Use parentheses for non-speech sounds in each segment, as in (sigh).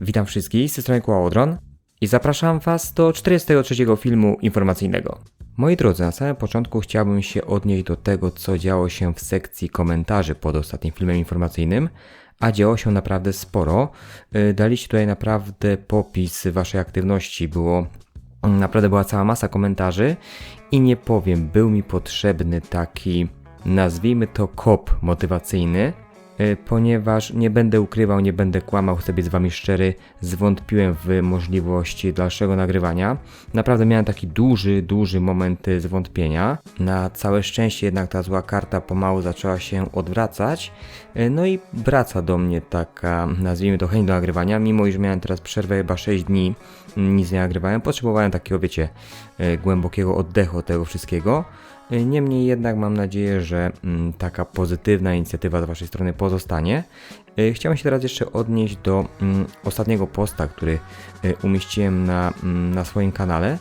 Witam wszystkich, z strony Kłałodron i zapraszam Was do 43 filmu informacyjnego. Moi drodzy, na samym początku chciałbym się odnieść do tego, co działo się w sekcji komentarzy pod ostatnim filmem informacyjnym, a działo się naprawdę sporo. Yy, Daliście tutaj naprawdę popis Waszej aktywności, było naprawdę była cała masa komentarzy i nie powiem, był mi potrzebny taki, nazwijmy to kop motywacyjny, y, ponieważ nie będę ukrywał, nie będę kłamał, chcę być z Wami szczery, zwątpiłem w możliwości dalszego nagrywania. Naprawdę miałem taki duży, duży moment y, zwątpienia. Na całe szczęście jednak ta zła karta pomału zaczęła się odwracać, y, no i wraca do mnie taka, nazwijmy to chęć do nagrywania, mimo iż miałem teraz przerwę chyba 6 dni, mm, nic nie nagrywałem, potrzebowałem takiego, wiecie, głębokiego oddechu od tego wszystkiego. Niemniej jednak mam nadzieję, że mm, taka pozytywna inicjatywa z Waszej strony pozostanie. Y, Chciałem się teraz jeszcze odnieść do mm, ostatniego posta, który y, umieściłem na, mm, na swoim kanale.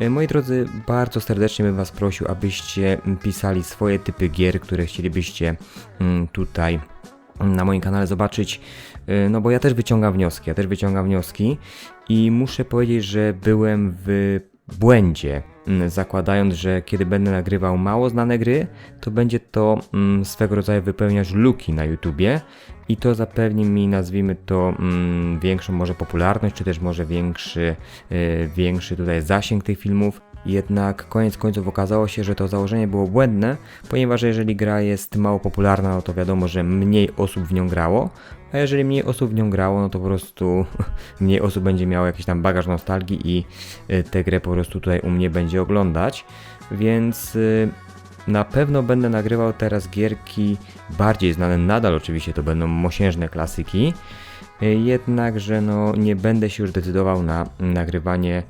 Y, Moi drodzy, bardzo serdecznie bym Was prosił, abyście pisali swoje typy gier, które chcielibyście tutaj na moim kanale zobaczyć, no bo ja też wyciągam wnioski, ja też wyciągam wnioski i muszę powiedzieć, że byłem w błędzie, mm, zakładając, że kiedy będę nagrywał mało znane gry, to będzie to mm, swego rodzaju wypełniać luki na YouTubie i to zapewni mi, nazwijmy to, mm, większą może popularność, czy też może większy, y, większy tutaj zasięg tych filmów. Jednak koniec końców okazało się, że to założenie było błędne, ponieważ jeżeli gra jest mało popularna, no to wiadomo, że mniej osób w nią grało, a jeżeli mniej osób w nią grało, no to po prostu (laughs) mniej osób będzie miało jakiś tam bagaż nostalgii i y, tę grę po prostu tutaj u mnie będzie oglądać, więc y, na pewno będę nagrywał teraz gierki bardziej znane, nadal oczywiście to będą mosiężne klasyki, jednakże no nie będę się już decydował na nagrywanie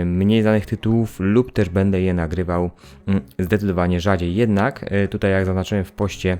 y, mniej znanych tytułów lub też będę je nagrywał mm, zdecydowanie rzadziej. Jednak y, tutaj jak zaznaczyłem w poście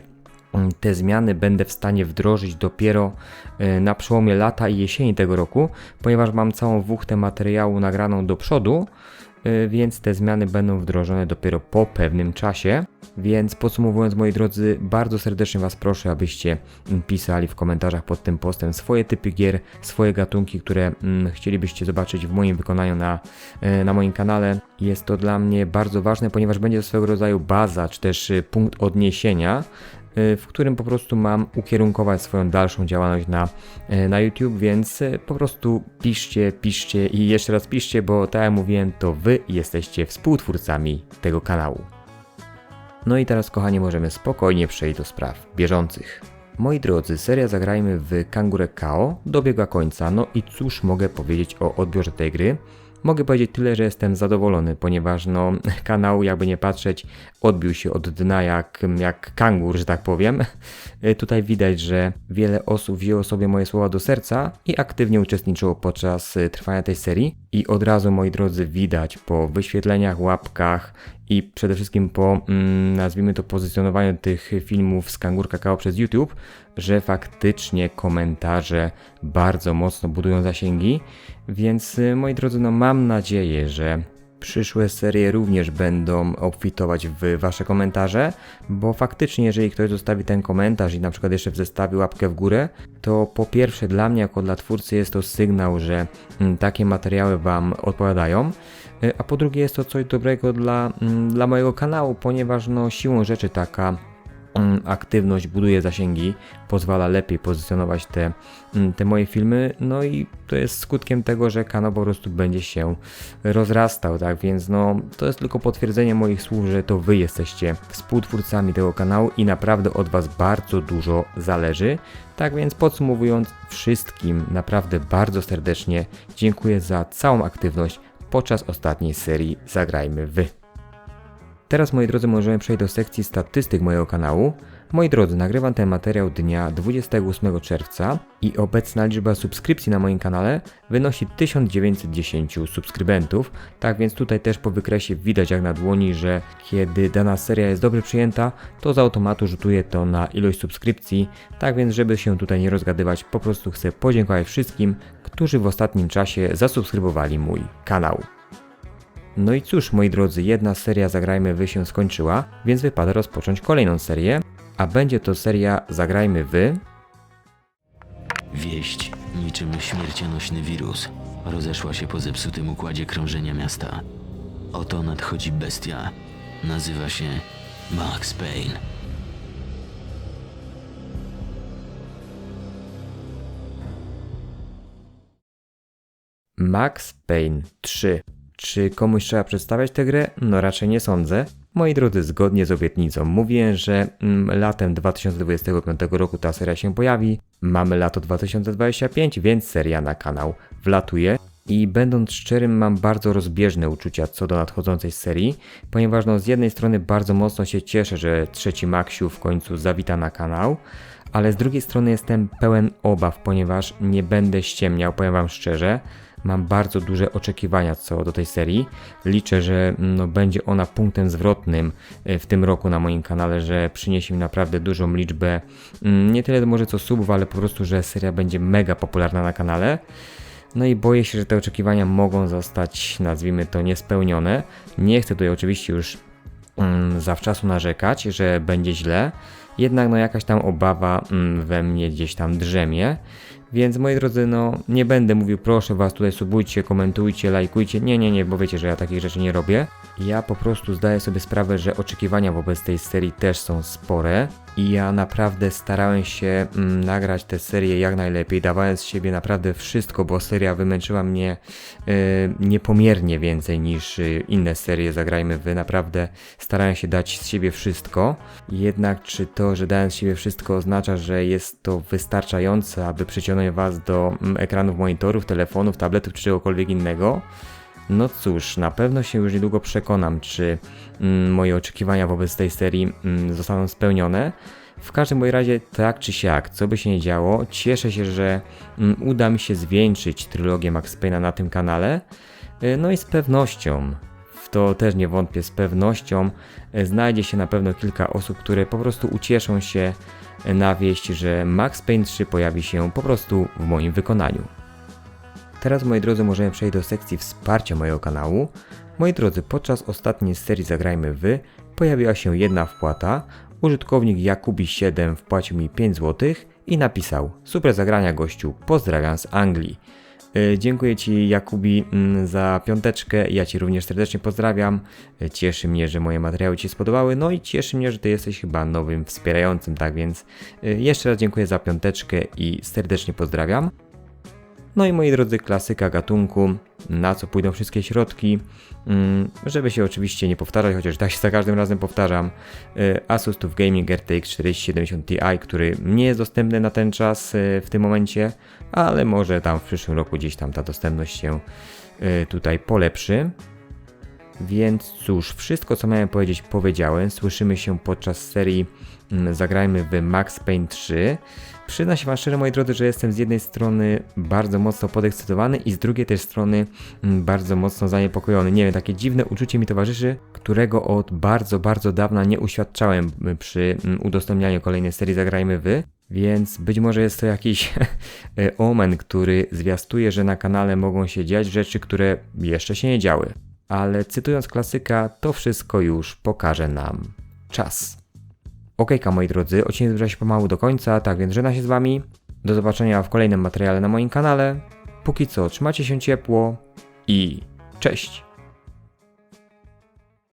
Mm, te zmiany będę w stanie wdrożyć dopiero e, na przełomie lata i jesieni tego roku, ponieważ mam całą wuchtę materiału nagraną do przodu, e, więc te zmiany będą wdrożone dopiero po pewnym czasie. Więc podsumowując, moi drodzy, bardzo serdecznie Was proszę, abyście mm, pisali w komentarzach pod tym postem swoje typy gier, swoje gatunki, które mm, chcielibyście zobaczyć w moim wykonaniu na, e, na moim kanale. Jest to dla mnie bardzo ważne, ponieważ będzie to swego rodzaju baza, czy też y, punkt odniesienia y, w którym po prostu mam ukierunkować swoją dalszą działalność na, y, na YouTube, więc y, po prostu piszcie, piszcie i jeszcze raz piszcie, bo tak jak mówiłem, to Wy jesteście współtwórcami tego kanału. No i teraz, kochani, możemy spokojnie przejść do spraw bieżących. Moi drodzy, seria Zagrajmy w Kangurę KO dobiega końca, no i cóż mogę powiedzieć o odbiorze tej gry? Mogę powiedzieć tyle, że jestem zadowolony, ponieważ no, (laughs) kanał, jakby nie patrzeć, odbił się od dna jak, jak kangur, że tak powiem. Y, Tutaj widać, że wiele osób wzięło sobie moje słowa do serca i aktywnie uczestniczyło podczas y, trwania tej serii. I od razu, moi drodzy, widać po wyświetleniach, łapkach i przede wszystkim po, mm, nazwijmy to, pozycjonowaniu tych filmów z Kangur Kakao przez YouTube, że faktycznie komentarze bardzo mocno budują zasięgi. Więc, y, moi drodzy, no mam nadzieję, że przyszłe serie również będą obfitować w Wasze komentarze, bo faktycznie, jeżeli ktoś zostawi ten komentarz i na przykład jeszcze w zestawie łapkę w górę, to po pierwsze dla mnie jako dla twórcy jest to sygnał, że mm, takie materiały Wam odpowiadają, y, a po drugie jest to coś dobrego dla, mm, dla mojego kanału, ponieważ no siłą rzeczy taka aktywność buduje zasięgi, pozwala lepiej pozycjonować te, mm, te moje filmy, no i to jest skutkiem tego, że kanał po prostu będzie się rozrastał, tak więc no to jest tylko potwierdzenie moich słów, że to wy jesteście współtwórcami tego kanału i naprawdę od was bardzo dużo zależy. Tak więc podsumowując, wszystkim naprawdę bardzo serdecznie dziękuję za całą aktywność podczas ostatniej serii Zagrajmy Wy. Teraz, moi drodzy, możemy przejść do sekcji statystyk mojego kanału. Moi drodzy, nagrywam ten materiał dnia 28 czerwca i obecna liczba subskrypcji na moim kanale wynosi 1910 subskrybentów. Tak więc tutaj też po wykresie widać jak na dłoni, że kiedy dana seria jest dobrze przyjęta, to z automatu rzutuje to na ilość subskrypcji. Tak więc, żeby się tutaj nie rozgadywać, po prostu chcę podziękować wszystkim, którzy w ostatnim czasie zasubskrybowali mój kanał. No i cóż, moi drodzy, jedna seria Zagrajmy Wy się skończyła, więc wypada rozpocząć kolejną serię, a będzie to seria Zagrajmy Wy. Wieść, niczym śmiercionośny wirus, rozeszła się po zepsutym układzie krążenia miasta. Oto nadchodzi bestia. Nazywa się Max Payne. Max Payne 3. Czy komuś trzeba przedstawiać tę grę? No raczej nie sądzę. Moi drodzy, zgodnie z obietnicą mówię, że mm, latem 2025 roku ta seria się pojawi. Mamy lato 2025, więc seria na kanał wlatuje. I będąc szczerym, mam bardzo rozbieżne uczucia co do nadchodzącej serii, ponieważ no, z jednej strony bardzo mocno się cieszę, że trzeci Maxiu w końcu zawita na kanał, ale z drugiej strony jestem pełen obaw, ponieważ nie będę ściemniał, powiem Wam szczerze. Mam bardzo duże oczekiwania co do tej serii. Liczę, że no, będzie ona punktem zwrotnym e, w tym roku na moim kanale, że przyniesie mi naprawdę dużą liczbę, mm, nie tyle może co subów, ale po prostu, że seria będzie mega popularna na kanale. No i boję się, że te oczekiwania mogą zostać, nazwijmy to, niespełnione. Nie chcę tutaj oczywiście już mm, zawczasu narzekać, że będzie źle, jednak no jakaś tam obawa mm, we mnie gdzieś tam drzemie. Więc moi drodzy, no nie będę mówił, proszę was tutaj subujcie, komentujcie, lajkujcie. Nie, nie, nie, bo wiecie, że ja takich rzeczy nie robię. Ja po prostu zdaję sobie sprawę, że oczekiwania wobec tej serii też są spore i ja naprawdę starałem się mm, nagrać tę serię jak najlepiej, dawając z siebie naprawdę wszystko, bo seria wymęczyła mnie y, niepomiernie więcej niż y, inne serie. Zagrajmy wy, naprawdę starałem się dać z siebie wszystko. Jednak czy to, że dałem z siebie wszystko oznacza, że jest to wystarczające, aby przyciągnąć was do mm, ekranów monitorów, telefonów, tabletów czy czegokolwiek innego? No cóż, na pewno się już niedługo przekonam, czy mm, moje oczekiwania wobec tej serii mm, zostaną spełnione. W każdym razie, tak czy siak, co by się nie działo, cieszę się, że mm, uda mi się zwieńczyć trylogię Max Payne'a na tym kanale. Y, No i z pewnością, to też nie wątpię, z pewnością y, znajdzie się na pewno kilka osób, które po prostu ucieszą się y, na wieść, że Max Payne 3 pojawi się po prostu w moim wykonaniu. Teraz, moi drodzy, możemy przejść do sekcji wsparcia mojego kanału. Moi drodzy, podczas ostatniej serii Zagrajmy Wy pojawiła się jedna wpłata. Użytkownik Jakubi7 wpłacił mi 5 zł i napisał Super zagrania gościu, pozdrawiam z Anglii. E, Dziękuję Ci Jakubi mm, za piąteczkę, ja Ci również serdecznie pozdrawiam. E, Cieszy mnie, że moje materiały Ci spodobały, no i cieszy mnie, że Ty jesteś chyba nowym wspierającym, tak więc e, jeszcze raz dziękuję za piąteczkę i serdecznie pozdrawiam. No i moi drodzy, klasyka gatunku, na co pójdą wszystkie środki, mm, żeby się oczywiście nie powtarzać, chociaż tak się za każdym razem powtarzam, y, Asus TUF Gaming RTX 4070 Ti, który nie jest dostępny na ten czas y, w tym momencie, ale może tam w przyszłym roku gdzieś tam ta dostępność się y, tutaj polepszy. Więc cóż, wszystko co miałem powiedzieć powiedziałem. Słyszymy się podczas serii mm, Zagrajmy w Max Payne 3. Przyznam się Wam szczerze, moi drodzy, że jestem z jednej strony bardzo mocno podekscytowany i z drugiej też strony mm, bardzo mocno zaniepokojony. Nie wiem, takie dziwne uczucie mi towarzyszy, którego od bardzo, bardzo dawna nie uświadczałem mm, przy udostępnianiu kolejnej serii Zagrajmy Wy. Więc być może jest to jakiś (laughs) omen, który zwiastuje, że na kanale mogą się dziać rzeczy, które jeszcze się nie działy. Ale cytując klasyka, to wszystko już pokaże nam czas. Okejka moi drodzy, odcinek zbliża się pomału do końca, tak więc żegnam się z wami. Do zobaczenia w kolejnym materiale na moim kanale. Póki co, trzymajcie się ciepło i cześć!